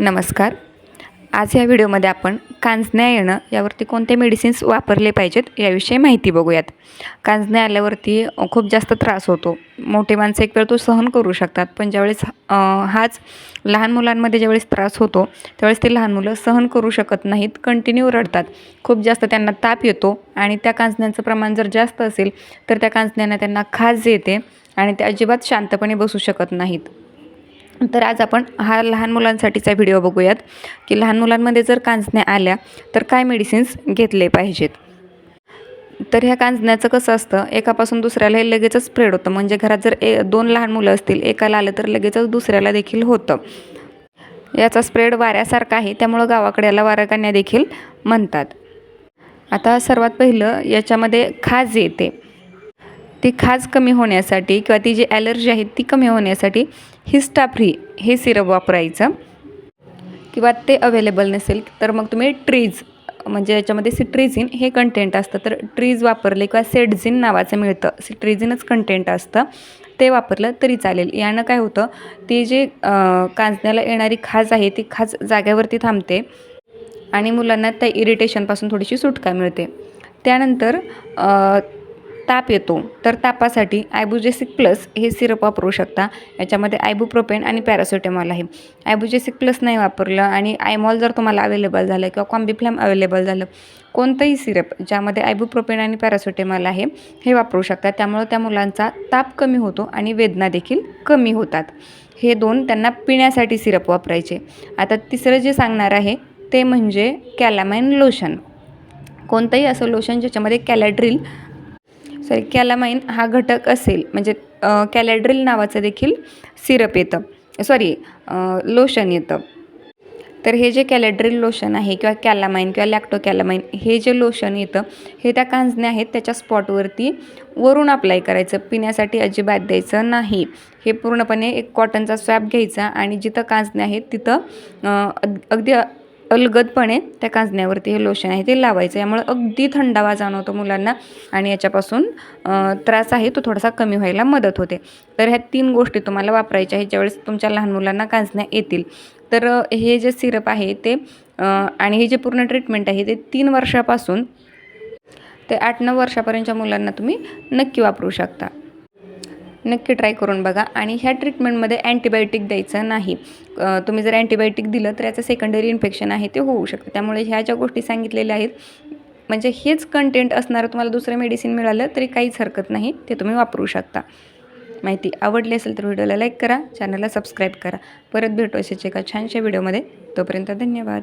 नमस्कार. आज या व्हिडिओमध्ये आपण कांजण्या येणं यावरती कोणते मेडिसिन्स वापरले पाहिजेत याविषयी माहिती बघूयात. कांजण्या आल्यावरती खूप जास्त त्रास होतो. मोठे माणसं एक वेळ तो सहन करू शकतात पण ज्यावेळेस हाच लहान मुलांमध्ये ज्यावेळेस त्रास होतो त्यावेळेस ते लहान मुलं सहन करू शकत नाहीत कंटिन्यू रडतात. खूप जास्त त्यांना ताप येतो आणि त्या कांजण्यांचं प्रमाण जर जास्त असेल तर त्या कांजण्यांना त्यांना खाज येते आणि ते अजिबात शांतपणे बसू शकत नाहीत. तर आज आपण हा लहान मुलांसाठीचा व्हिडिओ बघूयात की लहान मुलांमध्ये जर कांजण्या आल्या तर काय मेडिसिन्स घेतले पाहिजेत? तर ह्या कांजण्याचं कसं असतं एकापासून दुसऱ्याला हे लगेचच स्प्रेड होतं. म्हणजे घरात जर ए दोन लहान मुलं असतील एकाला आलं तर लगेचच दुसऱ्याला देखील होतं. याचा स्प्रेड वाऱ्यासारखा आहे त्यामुळं गावाकडे याला वाराकान्या देखील म्हणतात. आता सर्वात पहिलं याच्यामध्ये खाज येते. ती खाज कमी होण्यासाठी किंवा ती जी ॲलर्जी आहे ती कमी होण्यासाठी हिस्टाफ्री हे सिरप वापरायचं. किंवा ते अवेलेबल नसेल तर मग तुम्ही ट्रीज म्हणजे याच्यामध्ये सिट्रिझिन हे कंटेंट असतं. तर ट्रीज वापरले किंवा सेडझिन नावाचं मिळतं. सिट्रिझिनच कंटेंट असतं. ते वापरलं तरी चालेल. यानं काय होतं ती जी कांजण्याला येणारी खाज आहे ती खाज जाग्यावरती थांबते आणि मुलांना त्या इरिटेशनपासून थोडीशी सुटका मिळते. त्यानंतर ताप येतो तर तापासाठी आयबुजेसिक प्लस हे सिरप वापरू शकता. याच्यामध्ये आयबुप्रोपेन आणि पॅरासिटेमॉल आहे. आयबुजेसिक प्लस नाही वापरलं आणि आयमॉल जर तुम्हाला अवेलेबल झालं किंवा कॉम्बिफ्लॅम अवेलेबल झालं कोणतंही सिरप ज्यामध्ये आयबुप्रोपेन आणि पॅरासिटेमॉल आहे हे वापरू शकता. त्यामुळं त्या मुलांचा ताप कमी होतो आणि वेदना देखील कमी होतात. हे दोन त्यांना पिण्यासाठी सिरप वापरायचे. आता तिसरं जे सांगणार आहे ते म्हणजे कॅलामाइन लोशन कोणतंही असं लोशन ज्याच्यामध्ये कॅलॅड्रिल सॉरी कॅलामाइन हा घटक असेल. म्हणजे कॅलॅड्रिल नावाचं देखील सिरप येतं. सॉरी लोशन येतं. तर हे जे कॅलॅड्रिल लोशन आहे किंवा कॅलामाइन किंवा लॅक्टो कॅलामाइन हे जे लोशन येतं हे त्या कांजण्या आहेत त्याच्या स्पॉटवरती वरून अप्लाय करायचं. पिण्यासाठी अजिबात द्यायचं नाही. हे पूर्णपणे एक कॉटनचा स्वॅप घ्यायचा आणि जिथं कांजण्या आहेत तिथं अगदी अलगदपणे त्या कांजण्यावरती हे लोशन आहे ते लावायचं. यामुळे अगदी थंडावा जाणवतो मुलांना आणि याच्यापासून त्रास आहे तो थोडासा कमी व्हायला मदत होते. तर ह्या तीन गोष्टी तुम्हाला वापरायच्या आहेत ज्यावेळेस तुमच्या लहान मुलांना कांजण्या येतील. तर हे जे सिरप आहे ते आणि हे जे पूर्ण ट्रीटमेंट आहे ते तीन वर्षापासून ते आठ नऊ वर्षापर्यंतच्या मुलांना तुम्ही नक्की वापरू शकता. नक्की ट्राय करून बघा. आणि ह्या ट्रीटमेंटमध्ये अँटीबायोटिक द्यायचं नाही. तुम्ही जर अँटीबायोटिक दिलं तर याचं सेकंडरी इन्फेक्शन आहे ते होऊ शकतं. त्यामुळे ह्या ज्या गोष्टी सांगितलेल्या आहेत म्हणजे हेच कंटेंट असणारं तुम्हाला दुसरं मेडिसिन मिळालं तरी काहीच हरकत नाही. ते तुम्ही वापरू शकता. माहिती आवडली असेल तर व्हिडिओला लाईक करा चॅनलला सबस्क्राईब करा. परत भेटू असेच एका छानशा व्हिडिओमध्ये तोपर्यंत धन्यवाद.